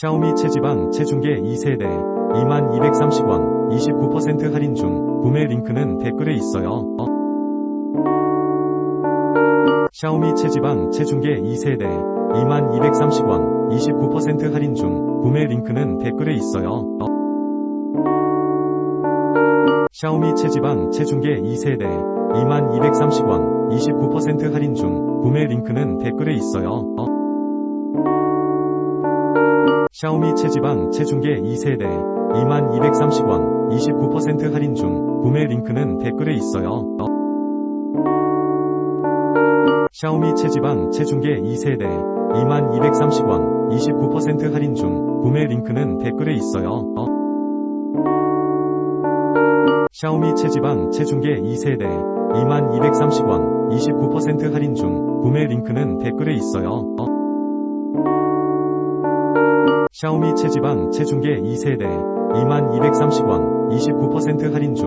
샤오미 체지방 체중계 2세대 2230원 29% 할인 중 구매 링크는 댓글에 있어요. 어. 샤오미 체지방 체중계 2세대 2230원 29% 할인 중 구매 링크는 댓글에 있어요. 어. 샤오미 체지방 체중계 2세대 2230원 29% 할인 중 구매 링크는 댓글에 있어요. 어. 샤오미 체지방 체중계 2세대 2230원 29% 할인 중 구매 링크는 댓글에 있어요. 어. 샤오미 체지방 체중계 2세대 2230원 29% 할인 중 구매 링크는 댓글에 있어요. 어. 샤오미 체지방 체중계 2세대 2230원 29% 할인 중 구매 링크는 댓글에 있어요. 어. 샤오미 체지방 체중계 2세대 2230원 29% 할인 중